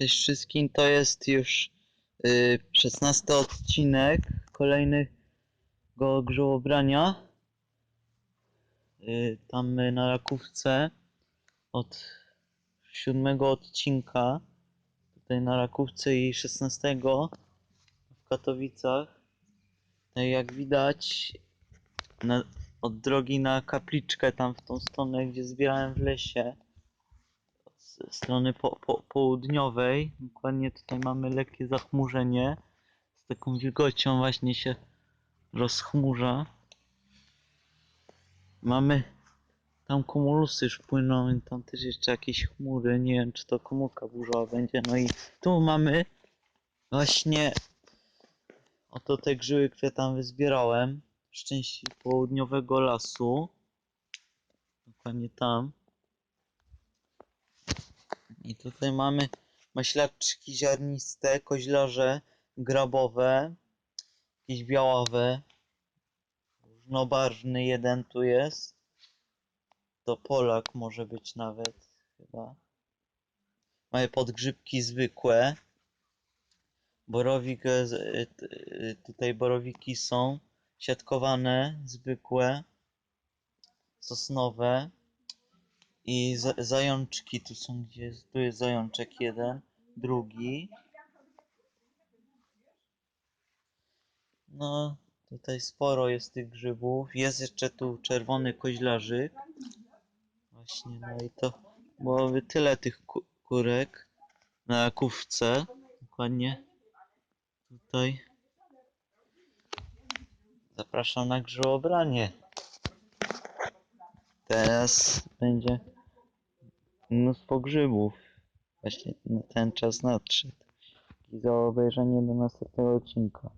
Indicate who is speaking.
Speaker 1: Cześć wszystkim, to jest już y, 16 odcinek kolejnego grzołobrania. Y, tam na Rakówce od siódmego odcinka tutaj na Rakówce i 16 w Katowicach. No jak widać na, od drogi na kapliczkę tam w tą stronę, gdzie zbierałem w lesie strony po, po, południowej. Dokładnie tutaj mamy lekkie zachmurzenie. Z taką wilgocią właśnie się rozchmurza. Mamy tam kumulusy już płyną tam też jeszcze jakieś chmury. Nie wiem czy to komórka burzowa będzie. No i tu mamy właśnie oto te grzyby, które tam wyzbierałem. Z części południowego lasu. Dokładnie tam. I tutaj mamy maślaczki ziarniste, koźlarze grabowe, jakieś białawe, różnobarwny jeden tu jest. To Polak może być nawet chyba. Mamy podgrzybki zwykłe. Borowik, e, e, e, tutaj borowiki są siatkowane, zwykłe, sosnowe. I za zajączki tu są, gdzie tu jest zajączek jeden, drugi. No, tutaj sporo jest tych grzybów. Jest jeszcze tu czerwony koźlarzyk. Właśnie, no i to byłoby tyle tych ku kurek na kówce. Dokładnie tutaj. Zapraszam na grzybobranie. Teraz będzie mnóstwo grzybów. Właśnie na ten czas nadszedł. I za obejrzenie do następnego odcinka.